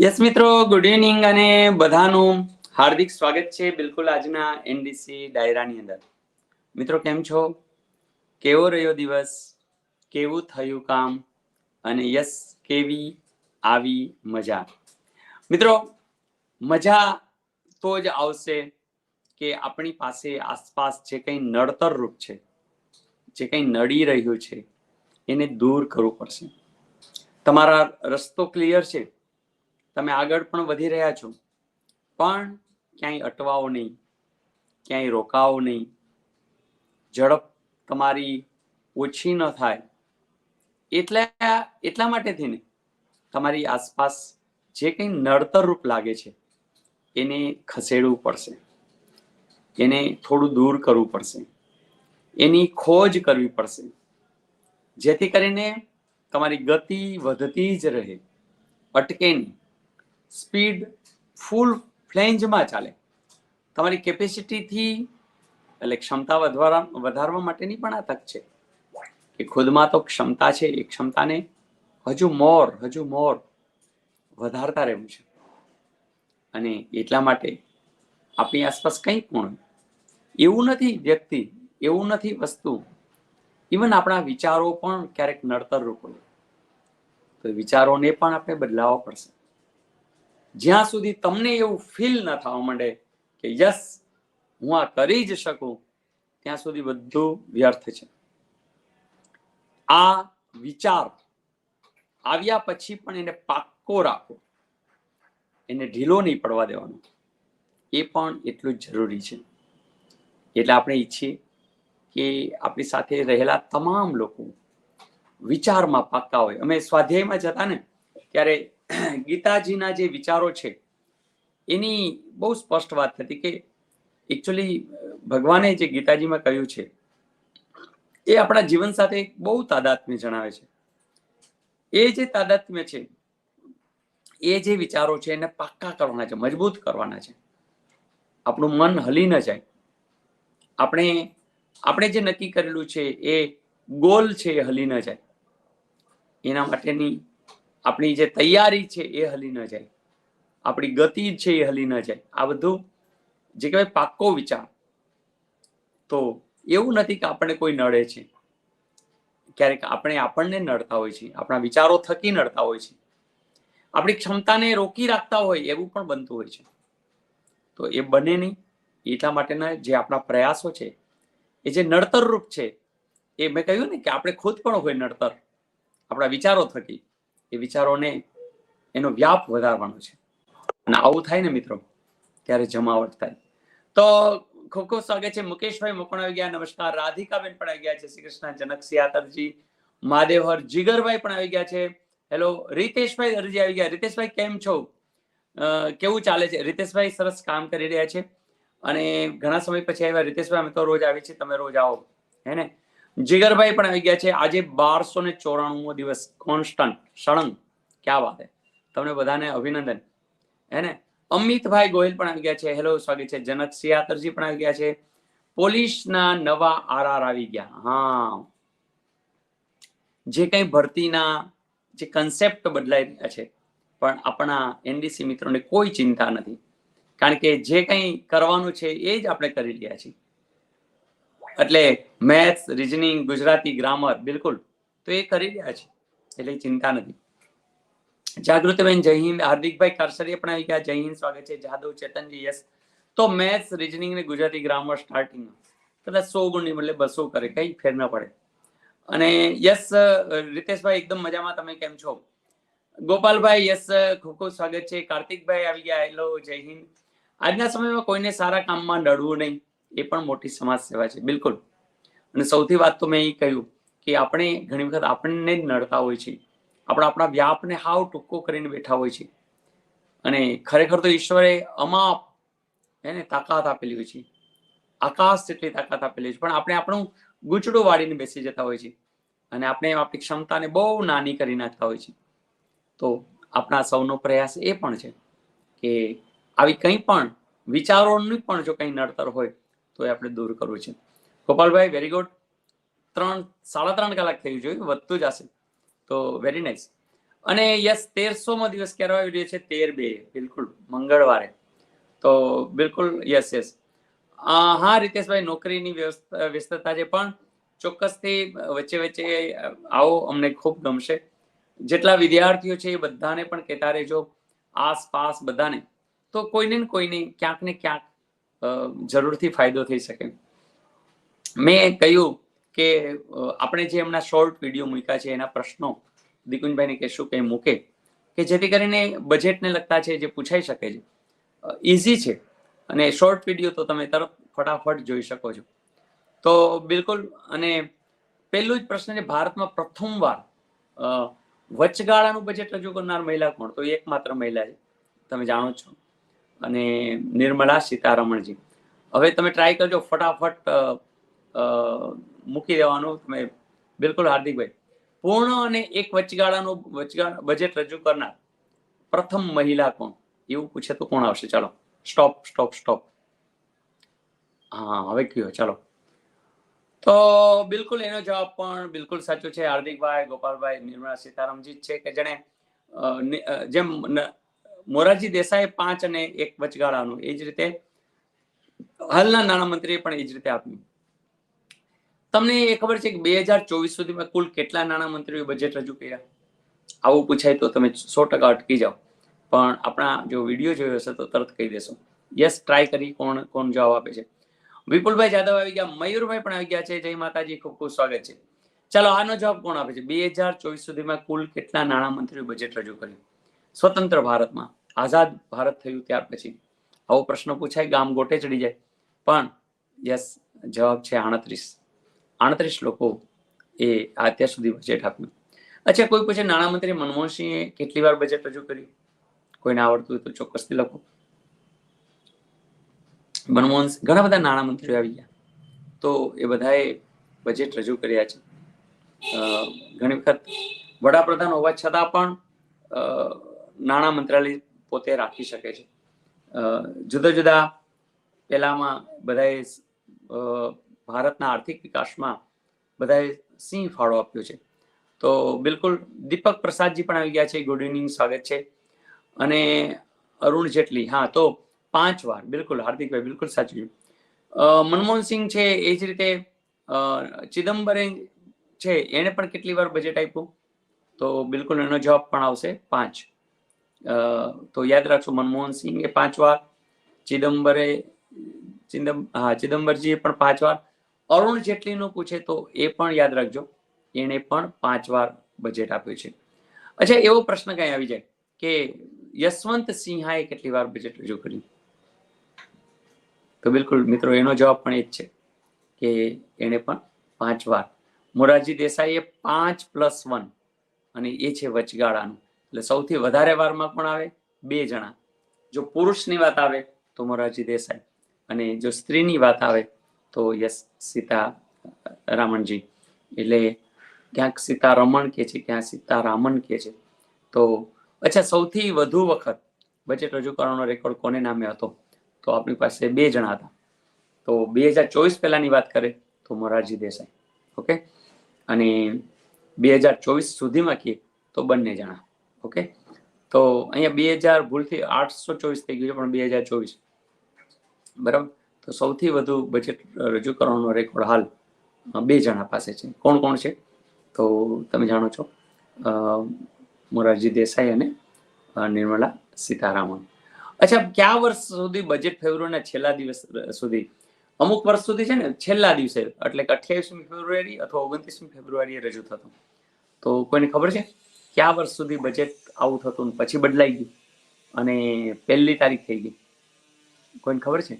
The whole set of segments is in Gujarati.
યસ મિત્રો ગુડ ઇવનિંગ અને બધાનું હાર્દિક સ્વાગત છે બિલકુલ આજના એનડીસી ડાયરાની અંદર. મિત્રો, કેમ છો? કેવો રહ્યો દિવસ? કેવું થયું કામ? અને યસ કેવી આવી મજા? મિત્રો, મજા તો જ આવશે કે આપણી પાસે આસપાસ જે કંઈ નડતર રૂપ છે, જે કંઈ નડી રહ્યું છે, એને દૂર કરવું પડશે. તમારા રસ્તો ક્લિયર છે? તમે આગળ પણ વધી રહ્યા છો. પણ ક્યાંય અટવાઓ નહીં, ક્યાંય રોકાવો નહીં. ઝડપ તમારી ઓછી ન થાય. એટલે એટલા માટેથી ને તમારી આસપાસ જે કંઈ નડતરરૂપ લાગે છે, એને ખસેડવું પડશે. એને થોડું દૂર કરવું પડશે. એની ખોજ કરવી પડશે. જેથી કરીને તમારી ગતિ વધતી જ રહે. અટકે નહીં. સ્પીડ ફૂલ ફ્લેન્જમાં ચાલે. તમારી કેપેસિટીથી એટલે ક્ષમતા વધવા વધારવા માટેની પણ આ તક છે. કે ખુદમાં તો ક્ષમતા છે, એ ક્ષમતાને હજુ મોર હજુ મોર વધારતા રહેવું છે. અને એટલા માટે આપણી આસપાસ કંઈ પણ એવું નથી વ્યક્તિ, એવું નથી વસ્તુ. ઇવન આપણા વિચારો પણ ક્યારેક નડતર રૂપ તો વિચારોને પણ આપણે બદલાવવા પડશે. જ્યાં સુધી તમને એવું ફીલ ન થવા માંડે કે યસ હું આ કરી જ શકું, ત્યાં સુધી બધું વ્યર્થ છે. આ વિચાર આવ્યા પછી પણ એને પાક્કો રાખો. એને ઢીલો નહીં પડવા દેવાનો. એ પણ એટલું જ જરૂરી છે. એટલે આપણે ઈચ્છીએ કે આપણી સાથે રહેલા તમામ લોકો વિચારમાં પાક્કા હોય. અમે સ્વાધ્યાયમાં જતા ને, ત્યારે ગીતાજીના જે વિચારો છે, એની બહુ સ્પષ્ટ વાત હતી કે એકચ્યુઅલી ભગવાને જે ગીતાજીમાં કહ્યું છે, એ આપણા જીવન સાથે બહુ તાદાત્મ્ય જણાવે છે. એ જે તાદાત્મ્ય છે, એ જે વિચારો છે, એને પાક્કા કરવાના છે, મજબૂત કરવાના છે. આપણું મન હલી ન જાય. આપણે આપણે જે નક્કી કરેલું છે, એ ગોલ છે, એ હલી ન જાય. એના માટેની આપણી જે તૈયારી છે એ હલી ન જાય. આપણી ગતિ છે એ હલી ન જાય. આ બધું જે કહેવાય પાક્કો વિચાર. તો એવું નથી કે આપણને કોઈ નડે છે. ક્યારેક આપણે આપણને નડતા હોય છે. આપણા વિચારો થકી નડતા હોય છે. આપણી ક્ષમતાને રોકી રાખતા હોય એવું પણ બનતું હોય છે. તો એ બને નહીં. એટલા માટેના જે આપણા પ્રયાસો છે, એ જે નડતર રૂપ છે, એ મેં કહ્યું ને કે આપણે ખુદ પણ હોય નડતર. આપણા વિચારો થકી. એ વિચારોને એનો વ્યાપ વધારવાનો છે. અને આવું થાય ને મિત્રો, ત્યારે જમાવટ થાય. તો ખૂબ ખૂબ સ્વાગત છે મુકેશભાઈ મકોણ આવી ગયા, નમસ્કાર. રાધિકાબેન પણ આવી ગયા છે, શ્રી કૃષ્ણ જનક સિયાતરજી મહાદેવહર જીગરભાઈ પણ આવી ગયા છે. હેલો, રીતેશભાઈ દરજી આવી ગયા. રીતેશભાઈ, કેમ છો? કેવું ચાલે છે? રીતેશભાઈ, સરસ કામ કરી રહ્યા છે. અને ઘણા સમય પછી આવ્યા. રીતેશભાઈ, અમે તો રોજ આવી છીએ, તમે રોજ આવો. હે ને? જીગરભાઈ પણ આવી ગયા છે. આજે બારસો ને ચોરાણું દિવસ. કોન્સ્ટન્ટ, સળંગ. ક્યાં વાત હે? તમને બધાને અભિનંદન. હે ને? અમિતભાઈ ગોહિલ પણ આવી ગયા છે. હેલો સ્વાગત છે. જનક સિયાતરજી પણ આવી ગયા છે. પોલીસના નવા આરઆર આવી ગયા. હા. જે કંઈ ભરતીના જે કન્સેપ્ટ બદલાઈ રહ્યા છે, પણ આપણા એનડીસી મિત્રોને કોઈ ચિંતા નથી. કારણ કે જે કંઈ કરવાનું છે, એ જ આપણે કરી રહ્યા છીએ. એટલે મેથ્સ, રિઝનિંગ, ગુજરાતી, ગ્રામર, બિલકુલ. તો એ કરી રહ્યા છે. એટલે ચિંતા નથી. જાગૃતિબેન, જય હિન્દ. હાર્દિકભાઈ કારસરીએ પણ આવી ગયા. જય હિન્દ. સ્વાગત છે. જાદવ, ચેતનજી, યસ. તો મેથ્સ, રિઝનિંગ ને ગુજરાતી, ગ્રામર સ્ટાર્ટિંગ કદાચ સો ગુણની બદલે બસો કરે. કઈ ફેર ન પડે. અને યસ, રીતેશભાઈ, એકદમ મજામાં તમે કેમ છો? ગોપાલભાઈ, યસ, ખૂબ ખૂબ સ્વાગત છે. કાર્તિકભાઈ આવી ગયા. હેલો, જય હિન્દ. આજના સમયમાં કોઈને સારા કામમાં નડવું નહીં. એ પણ મોટી સમાજ સેવા છે, બિલકુલ. અને સૌથી વાત તો મેં એ કહ્યું કે આપણે ઘણી વખત આપણને જ નડતા હોય છે. આપણા આપણા વ્યાપને હાવ ટૂંકો કરીને બેઠા હોય છે. અને ખરેખર તો ઈશ્વરે અમાપ એને તાકાત આપેલી હોય છે. આકાશ જેટલી તાકાત આપેલી છે, પણ આપણે આપણું ગૂંચડું વાળીને બેસી જતા હોય છે. અને આપણે આપણી ક્ષમતાને બહુ નાની કરી નાખતા હોય છે. તો આપણા સૌનો પ્રયાસ એ પણ છે કે આવી કંઈ પણ વિચારોની પણ જો કંઈ નડતર હોય તો એ આપણે દૂર કરવું છે. ગોપાલભાઈ વેરી ગુડ ત્રણ, સાડા ત્રણ કલાક થયું જોયું? વધતું જ હશે. તો વેરી નાઇસ અને યસ, તેરસોમો દિવસ ક્યારે આવી રહ્યો છે? તેર બે, બિલકુલ, મંગળવારે. તો બિલકુલ, યસ યસ. હા, રીતેશભાઈ, નોકરીની વ્યવસ્થા, વ્યસ્તતા છે, પણ ચોક્કસથી વચ્ચે વચ્ચે આવો અમને ખૂબ ગમશે. જેટલા વિદ્યાર્થીઓ છે એ બધાને પણ કહેતા રહેજો. આસપાસ બધાને. તો કોઈને કોઈને ક્યાંક ને ક્યાંક જરૂરથી ફાયદો થઈ શકે. મેં કહ્યું કે આપણે જે એમના શોર્ટ વીડિયો મૂક્યા છે, એના પ્રશ્નો દિકુંજભાઈને કહેશું કંઈ મૂકે? કે જેથી કરીને બજેટને લગતા છે, જે પૂછાઈ શકે છે. ઇઝી છે. અને શોર્ટ વીડિયો તો તમે તરત ફટાફટ જોઈ શકો છો. તો બિલકુલ, અને પહેલું જ પ્રશ્ન છે, ભારતમાં પ્રથમવાર વચગાળાનું બજેટ રજૂ કરનાર મહિલા કોણ? તો એકમાત્ર મહિલા છે. તમે જાણો છો. અને નિર્મલા સીતારમણજી. હવે તમે ટ્રાય કરજો, ફટાફટ મૂકી દેવાનું. તમે બિલકુલ હાર્દિકભાઈ, પૂર્ણ અને એક વચગાળાનું વચગાળા બજેટ રજૂ કરનાર પ્રથમ મહિલા કોણ? એવું પૂછે તો કોણ આવશે? ચાલો સ્ટોપ સ્ટોપ સ્ટોપ હા, હવે કયો, ચાલો. તો બિલકુલ એનો જવાબ પણ બિલકુલ સાચો છે. હાર્દિકભાઈ, ગોપાલભાઈ, નિર્મલા સીતારામજી છે કે જેણે જેમ મોરારજી દેસાઈ પાંચ અને એક વચગાળાનું, એ જ રીતે હાલના નાણામંત્રીએ પણ એ જ રીતે આપ્યું. તમને એ ખબર છે કે બે હજાર ચોવીસ સુધીમાં કુલ કેટલા નાણામંત્રીઓ બજેટ રજૂ કર્યા? આવું પૂછાય તો તમે સો ટકા અટકી જાઓ. પણ આપણા જો વીડિયો જોયો હશે તો તરત કહી દેશો. યસ ટ્રાય કરી કોણ કોણ જવાબ આપે છે. વિપુલભાઈ જાદવ આવી ગયા, મયુરભાઈ પણ આવી ગયા છે. જય માતાજી, ખૂબ ખૂબ સ્વાગત છે. ચાલો, આનો જવાબ કોણ આપે છે? બે હજાર ચોવીસ સુધીમાં કુલ કેટલા નાણામંત્રીઓ બજેટ રજૂ કર્યું? સ્વતંત્ર ભારતમાં આઝાદ ભારત થયું ત્યાર પછી. આવો પ્રશ્ન પૂછાય, ગામ ગોટે ચડી જાય. પણ, યસ, જવાબ છે આડત્રીસ. આડત્રીસ લોકો એ અત્યાર સુધી બજેટ આપ્યું. અચ્છા, કોઈ પૂછે, નાણામંત્રી મનમોહનસિંહે કેટલી વાર બજેટ રજૂ કર્યું? કોઈને આવડતું હોય તો ચોક્કસથી લખો. મનમોહન ઘણા બધા નાણામંત્રીઓ આવી ગયા. તો એ બધાએ બજેટ રજૂ કર્યા છે. ઘણી વખત વડાપ્રધાન હોવા છતાં પણ નાણાં મંત્રાલય પોતે રાખી શકે છે. જુદા જુદા પહેલામાં બધાએ ભારતના આર્થિક વિકાસમાં બધાએ સિંહ ફાળો આપ્યો છે. તો બિલકુલ દીપક પ્રસાદજી પણ આવી ગયા છે. ગુડ ઇવનિંગ સ્વાગત છે. અને અરુણ જેટલી, હા, તો પાંચ વાર, બિલકુલ, હાર્દિકભાઈ, બિલકુલ સાચું મનમોહનસિંહ છે, એ જ રીતે ચિદમ્બરે છે એણે પણ કેટલી વાર બજેટ આપ્યું? તો બિલકુલ એનો જવાબ પણ આવશે, પાંચ. તો યાદ રાખજો મનમોહનસિંહ એ પાંચ વાર, ચિદમ્બરે ચિદમ હા, ચિદમ્બરજીએ પણ પાંચ વાર, અરુણ જેટલીનું પૂછે તો એ પણ યાદ રાખજો, એણે પણ પાંચ વાર બજેટ આપ્યું છે. અચ્છા, એવો પ્રશ્ન કઈ આવી જાય કે યશવંત સિંહાએ કેટલી વાર બજેટ રજૂ કર્યું તો બિલકુલ, મિત્રો, એનો જવાબ પણ એ જ છે કે એણે પણ પાંચ વાર. મોરારજી દેસાઈએ પાંચ પ્લસ વન અને એ છે વચગાળાનું. એટલે સૌથી વધારે વારમાં પણ આવે? બે જણા. જો પુરુષની વાત આવે તો મોરારજી દેસાઈ અને જો સ્ત્રીની વાત આવે તો યસ સીતા રામણજી. એટલે ક્યાંક સીતારમણ કે છે, ક્યાંક સીતારામન કે છે. તો અચ્છા, સૌથી વધુ વખત બજેટ રજૂ કરવાનો રેકોર્ડ કોને નામે હતો? તો આપણી પાસે બે જણા હતા. તો બે હજાર ચોવીસ પહેલાની વાત કરે તો મોરારજી દેસાઈ. ઓકે? અને બે હજાર ચોવીસ સુધીમાં કહીએ તો બંને જણા. ઓકે? તો અહીંયા બે હજાર ભૂલથી આઠસો ચોવીસ થઈ ગયું છે, પણ બે હજાર ચોવીસ. બરાબર? તો સૌથી વધુ બજેટ રજૂ કરવાનો રેકોર્ડ હાલ બે જણા પાસે છે. કોણ કોણ છે? તો તમે જાણો છો મોરારજી દેસાઈ અને નિર્મલા સીતારામન. અચ્છા, કયા વર્ષ સુધી બજેટ ફેબ્રુઆરીના છેલ્લા દિવસ સુધી? અમુક વર્ષ સુધી છે ને, છેલ્લા દિવસે, એટલે કે અઠ્યાવીસમી ફેબ્રુઆરી અથવા ઓગણત્રીસમી ફેબ્રુઆરીએ રજૂ થતું. તો કોઈને ખબર છે? કયા વર્ષ સુધી બજેટ આવું થતું ને પછી બદલાઈ ગયું? અને પહેલી તારીખ થઈ ગઈ. કોઈને ખબર છે?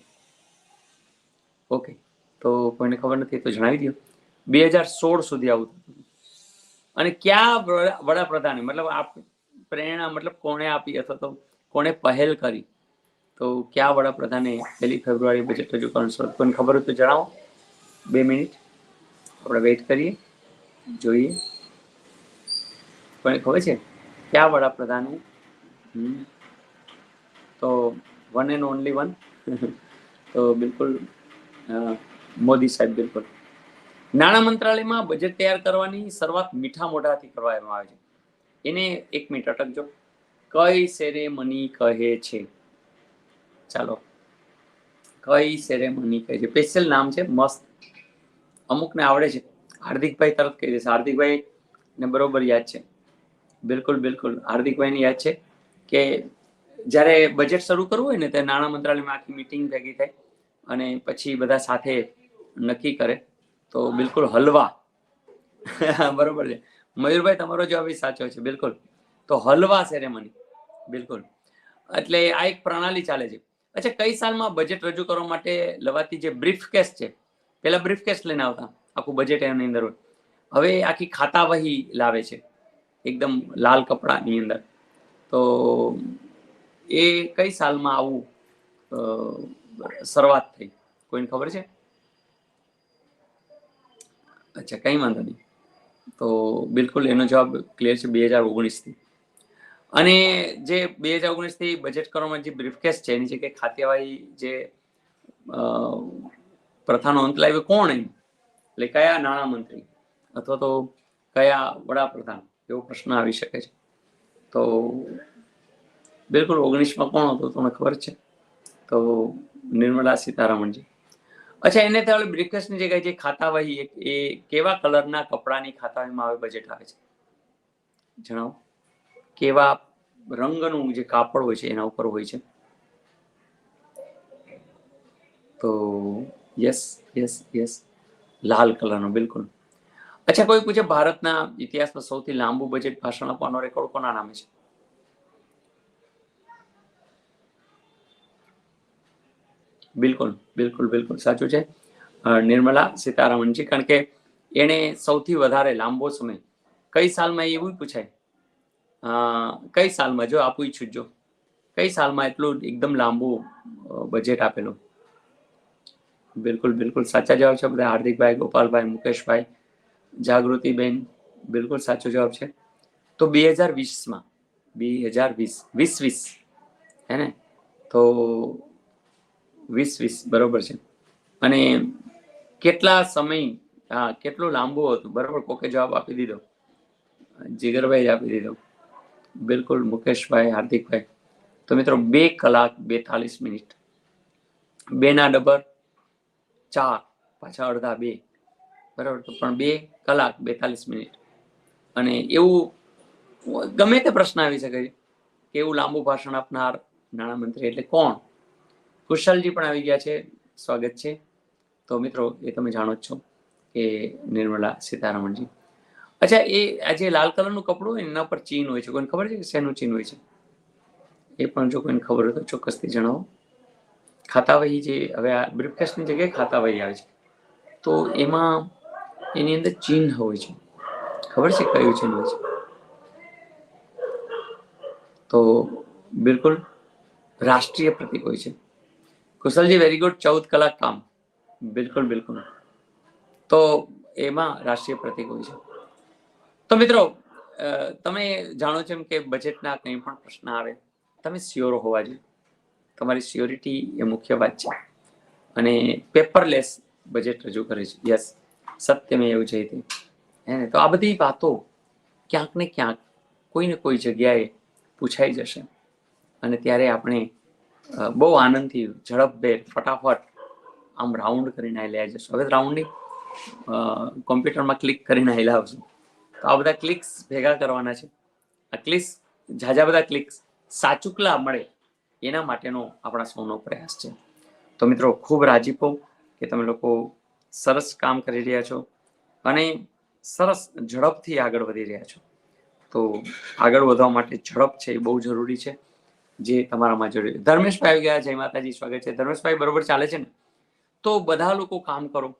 ઓકે તો કોઈને ખબર નથી તો જણાવી દો બે હજાર સોળ સુધી આવું થતું અને ક્યાં વડાપ્રધાને, મતલબ આપ, પ્રેરણા, મતલબ કોણે આપી અથવા તો કોણે પહેલ કરી? તો ક્યાં વડાપ્રધાને પહેલી ફેબ્રુઆરી બજેટ રજૂ કરવાનું કોઈને ખબર હોય તો જણાવો. બે મિનિટ. આપણે વેઇટ કરીએ. જોઈએ. કોઈને ખબર છે? ક્યાં વડાપ્રધાને? હમ. તો વન એન્ડ ઓનલી વન તો બિલકુલ મોદી સાહેબ બિલકુલ. નાણાં મંત્રાલયમાં બજેટ તૈયાર કરવાની શરૂઆત મીઠા મોઢાથી કરવામાં આવે છે. એને એક મિનિટ અટકજો કઈ સેરેમની કહે છે? ચાલો. કઈ સેરેમની કહે છે? સ્પેશિયલ નામ છે? મસ્ત. અમુકને આવડે છે. હાર્દિકભાઈ તરત કહી દેશે. હાર્દિકભાઈ ને બરોબર યાદ છે. બિલકુલ બિલકુલ. હાર્દિકભાઈને યાદ છે કે જ્યારે બજેટ શરૂ કરવું હોય ને, ત્યારે નાણાં મંત્રાલયમાં આખી મીટિંગ ભેગી થાય અને પછી બધા સાથે નક્કી કરે. તો બિલકુલ હલવા. બરોબર છે. મયુરભાઈ, તમારો જવાબ એ સાચો છે, બિલકુલ. તો હલવા સેરેમની બિલકુલ. એટલે આ એક પ્રણાલી ચાલે છે. અચ્છા, કઈ સાલમાં બજેટ રજૂ કરવા માટે લવાતી જે બ્રીફ કેસ છે, પેલા બ્રીફ કેસ લઈને આવતા, આખું બજેટ એની અંદર હવે આખી ખાતા વહી લાવે છે. એકદમ લાલ કપડાની અંદર. તો એ કઈ સાલમાં આવું શરૂઆત થઈ? કોઈને ખબર છે? અચ્છા, કંઈ વાંધો નહીં. તો બિલકુલ એનો જવાબ ક્લિયર છે બે હજાર ઓગણીસથી. અને જે બે હજાર ઓગણીસથી બજેટ કરવામાં જે બ્રીફકેસ છે, એની જગ્યાએ ખાતેવાળી જે પ્રથાનો અંત લાવ્યો કોણ એમ? એટલે કયા નાણામંત્રી? અથવા તો કયા વડાપ્રધાન? એવો પ્રશ્ન આવી શકે છે. તો બિલકુલ ઓગણીસમાં કોણ હતું તમને ખબર છે? તો નિર્મલા સીતારામનજી. અચ્છા, એને તો બ્રિકેસની જગ્યાએ જે ખાતાવાહી એ કેવા કલરના કપડાની ખાતાવહીમાં આવે બજેટ આવે છે? જણાવો. કેવા રંગનું જે કાપડ હોય છે એના ઉપર હોય છે? તો યસ યસ યસ લાલ કલરનું, બિલકુલ. અચ્છા, કોઈ પૂછે ભારતના ઇતિહાસમાં સૌથી લાંબુ બજેટ ભાષણ આપવાનો રેકોર્ડ કોના નામે છે? બિલકુલ બિલકુલ બિલકુલ, સાચું છે. નિર્મલા સીતારામનજી કારણ કે એણે સૌથી વધારે લાંબો સમય કઈ સાલમાં એવું પૂછાય? કઈ સાલમાં? જો આપું ઈચ્છું જો કઈ સાલમાં એટલું એકદમ લાંબુ બજેટ આપેલું? બિલકુલ બિલકુલ સાચા જવાબ છે બધા. હાર્દિકભાઈ, ગોપાલભાઈ, મુકેશભાઈ જાગૃતિબેન બિલકુલ સાચો જવાબ છે. તો બે હજાર વીસમાં, બે હજાર વીસ વીસ વીસ, હે ને? તો વીસ વીસ, બરોબર છે. અને કેટલા સમય, હા, કેટલું લાંબુ હતું, બરોબર? કોકે જવાબ આપી દીધો? જીગરભાઈ આપી દીધો. બિલકુલ મુકેશભાઈ, હાર્દિકભાઈ. તો મિત્રો, બે કલાક બેતાલીસ મિનિટ. બેના ડબર ચાર, પાછા અડધા બે. બરાબર? તો પણ બે કલાક, બેતાલીસ મિનિટ. અને એવું ગમે તે પ્રશ્ન આવી શકે છે કે એવું લાંબુ ભાષણ આપનાર નાણામંત્રી એટલે કોણ? કુશલજી પણ આવી ગયા છે. સ્વાગત છે. તો મિત્રો, એ તમે જાણો જ છો કે નિર્મલા સીતારામનજી. અચ્છા, એ આ જે લાલ કલરનું કપડું હોય એના પર ચીન હોય છે. કોઈને ખબર છે કે શેનું ચીન હોય છે? એ પણ જો કોઈને ખબર હોય તો ચોક્કસથી જણાવો. ખાતાવહી જે, હવે આ બ્રીફકેસની જગ્યાએ ખાતાવહી આવે છે. તો એમાં એની અંદર ચિહ્ન હોય છે. ખબર છે કયું ચિહ્ન હોય છે? તો બિલકુલ રાષ્ટ્રીય પ્રતિક હોય છે. કુશલજી વેરી ગુડ ચૌદ કલાક કામ. બિલકુલ બિલકુલ. તો એમાં રાષ્ટ્રીય પ્રતિક હોય છે. તો મિત્રો તમે જાણો છો એમ કે બજેટના કંઈ પણ પ્રશ્ન આવે, તમે સ્યોર હોવા જોઈએ. તમારી સ્યોરિટી એ મુખ્ય વાત છે. અને પેપરલેસ બજેટ રજૂ કરે છે. યસ સત્ય મેં એવું છે હે ને? તો આ બધી વાતો ક્યાંક ને ક્યાંક કોઈ ને કોઈ જગ્યાએ પૂછાઈ જશે. અને ત્યારે આપણે બહુ આનંદથી ઝડપભેર ફટાફટ આમ રાઉન્ડ કરીને લઈ જશું હવે રાઉન્ડની કોમ્પ્યુટરમાં ક્લિક કરીને લાવશું તો આ બધા ક્લિક્સ ભેગા કરવાના છે. આ ક્લિક્સ ઝાઝા બધા ક્લિક્સ સાચુકલા મળે એના માટેનો આપણા સૌનો પ્રયાસ છે. તો મિત્રો, ખૂબ રાજીપો કે તમે લોકો સરસ કામ કરી રહ્યા છો અને સરસ ઝડપથી આગળ વધી રહ્યા છો. તો આગળ વધવા માટે ઝડપ છે એ બહુ જરૂરી છે, જે તમારામાં જરૂરી ધર્મેશભાઈ આવી ગયા, જય માતાજી, સ્વાગત છે. ધર્મેશભાઈ, બરોબર ચાલે છે ને? તો બધા લોકો કામ કરો.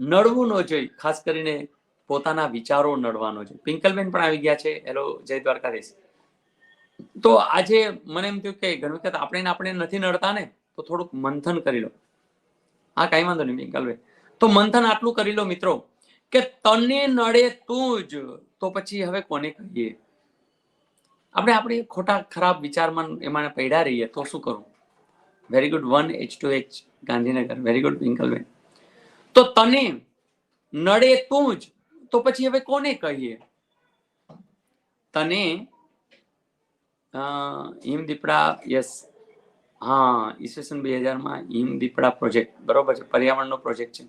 નડવું ન જોઈએ, ખાસ કરીને પોતાના વિચારો નડવાનો છે પિંકલબેન પણ આવી ગયા છે. હેલો, જય દ્વારકાધીશ. તો આજે મને એમ થયું કે ઘણી વખત આપણે આપણે નથી નડતા ને, તો થોડુંક મંથન કરી લો. હા, કઈ વાંધો નહીં પિંકલભાઈ તો મંથન આટલું કરી લો, મિત્રો, કે તને નડે તું જ. તો પછી હવે કોને કહીએ? આપણે આપણે ખોટા ખરાબ વિચારમાં એમાં પડ્યા રહીએ, તો શું કરવું very good one H two H Gandhinagar. Very good પિંકલબેન તો તને નડે તું જ. તો પછી હવે કોને કહીએ? તને હિમ દીપડા યસ હા, ઈસવીસન બે હજારમાં હિમ દીપડા પ્રોજેક્ટ, બરોબર છે, પર્યાવરણનો પ્રોજેક્ટ છે.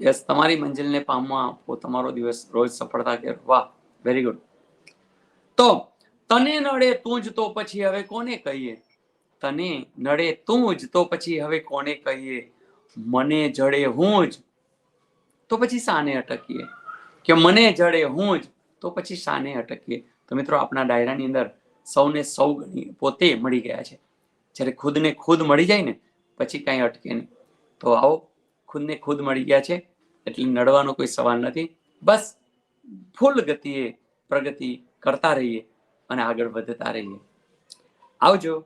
યસ તમારી મંજિલને પામવા આપો, તમારો દિવસ રોજ સફળતા કે, વાહ વેરી ગુડ તો, તને નડે તું જ તો પછી હવે કોને કહીએ? તને નડે તું જ તો પછી હવે કોને કહીએ? મને જડે હું જ. તો પછી શાને અટકીએ. કે મને જડે હું જ, તો પછી શાને અટકીએ. તો મિત્રો આપણા ડાયરાની અંદર સૌને સૌ પોતે મળી ગયા છે. જ્યારે ખુદને ખુદ મળી જાય ને, પછી કાંઈ અટકે નહીં. તો આવો, ખુદને ખુદ મળી ગયા છે, એટલે નડવાનો કોઈ સવાલ નથી. બસ, ફૂલ ગતિએ પ્રગતિ કરતા રહીએ અને આગળ વધતા રહીએ. આવજો.